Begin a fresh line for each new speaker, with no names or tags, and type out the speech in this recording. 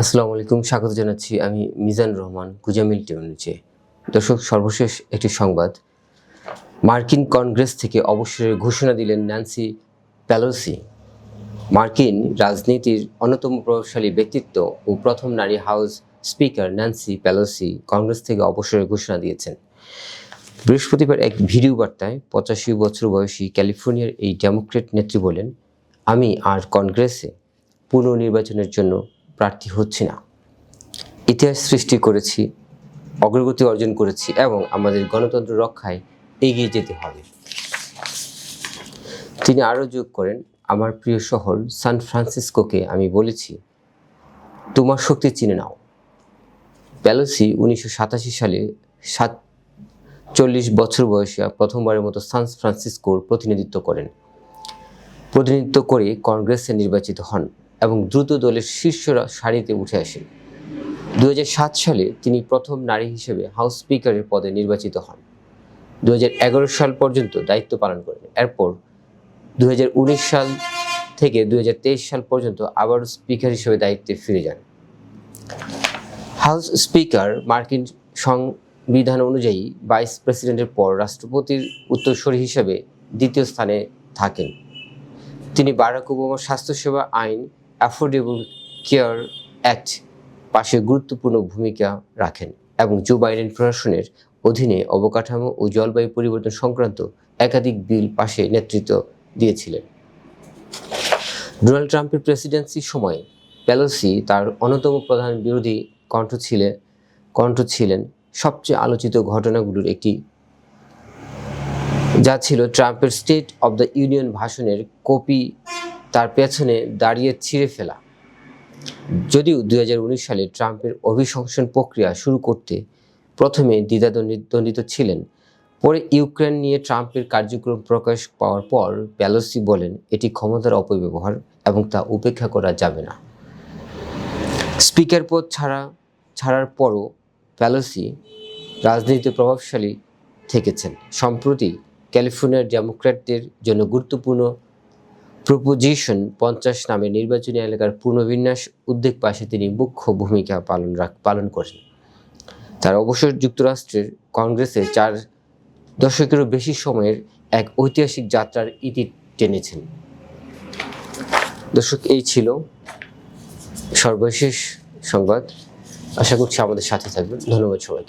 আসসালামু আলাইকুম, স্বাগত জানাচ্ছি আমি মিজান রহমান, গুজামিল টেমনিচে দর্শক, সর্বশেষ একটি সংবাদ। মার্কিন কংগ্রেস থেকে অবসরের ঘোষণা দিলেন ন্যান্সি প্যালোসি মার্কিন রাজনীতির অন্যতম প্রভাবশালী ব্যক্তিত্ব ও প্রথম নারী house speaker Nancy Pelosi Congress থেকে অবসরের ঘোষণা দিয়েছেন। বৃহস্পতিবার এক ভিডিও বার্তায় পঁচাশি বছর বয়সী ক্যালিফোর্নিয়ার এই ডেমোক্রেট নেত্রী বলেন, আমি আর কংগ্রেসে পুনর্নির্বাচনের জন্য প্রার্থী হচ্ছি না। ইতিহাস সৃষ্টি করেছি, অগ্রগতি অর্জন করেছি এবং আমাদের গণতন্ত্র রক্ষায় এগিয়ে যেতে হবে। তিনি আরও যোগ করেন, আমার প্রিয় শহর সান ফ্রান্সিসকোকে আমি বলেছি, তোমার শক্তি চিনে নাও। প্যালোসি উনিশশো সাতাশি সালে সাত চল্লিশ বছর বয়সে প্রথমবারের মতো সান ফ্রান্সিসকোর প্রতিনিধিত্ব করেন। প্রতিনিধিত্ব করে কংগ্রেসে নির্বাচিত হন। এবং দ্রুত দলের শীর্ষ সারিতে উঠে আসেন দুই হাজার সাত সালে তিনি প্রথম নারী হিসেবে হাউস স্পিকারের পদে নির্বাচিত হন। দু হাজার এগারো সাল পর্যন্ত দায়িত্ব পালন করেন। এরপর দু হাজার উনিশ সাল থেকে দু হাজার তেইশ সাল পর্যন্ত আবারও স্পিকার হিসেবে দায়িত্বে ফিরে যান। হাউস স্পিকার মার্কিন সংবিধান অনুযায়ী ভাইস প্রেসিডেন্টের পর রাষ্ট্রপতির উত্তরসূরি হিসেবে দ্বিতীয় স্থানে থাকেন। তিনি বারাক ওবামার স্বাস্থ্যসেবা আইন অ্যাফোর্ডেবল কেয়ার অ্যাক্ট পাশে গুরুত্বপূর্ণ ভূমিকা রাখেন এবং জো বাইডেন প্রশাসনের অধীনে অবকাঠামো ও জলবায়ু পরিবর্তন সংক্রান্ত একাধিক বিল পাশে নেতৃত্ব দিয়েছিলেন। ডোনাল্ড ট্রাম্পের প্রেসিডেন্সির সময় প্যালোসি তার অন্যতম প্রধান বিরোধী কণ্ঠ ছিলেন কণ্ঠ ছিলেন সবচেয়ে আলোচিত ঘটনাগুলোর একটি। যা ছিল ট্রাম্পের স্টেট অব দ্য ইউনিয়ন ভাষণের কপি তার পেছনে দাঁড়িয়ে ছিঁড়ে ফেলা। যদিও দুই হাজার উনিশ সালে ট্রাম্পের অভিশংসন প্রক্রিয়া শুরু করতে প্রথমে দ্বিধাদ্বন্দ্বিত ছিলেন, পরে ইউক্রেন নিয়ে ট্রাম্পের কার্যক্রম প্রকাশ পাওয়ার পর প্যালোসি বলেন, এটি ক্ষমতার অপব্যবহার এবং তা উপেক্ষা করা যাবে না। স্পিকার পদ ছাড়া, ছাড়ার পরও প্যালোসি রাজনীতিতে প্রভাবশালী থেকেছেন। সম্প্রতি ক্যালিফোর্নিয়ার ডেমোক্র্যাটদের জন্য গুরুত্বপূর্ণ প্রপোজিশন পঞ্চাশ নামে নির্বাচনী এলাকার পুনর্বিন্যাস উদ্যোগ পাশে তিনি মুখ্য ভূমিকা পালন রাখ, পালন করেন। তার অবসর যুক্তরাষ্ট্রের কংগ্রেসে চার দশকেরও বেশি সময়ের এক ঐতিহাসিক যাত্রার ইতি টেনেছেন। দর্শক, এই ছিল সর্বশেষ সংবাদ। আশা করছি আমাদের সাথে থাকবেন। ধন্যবাদ সবাইকে।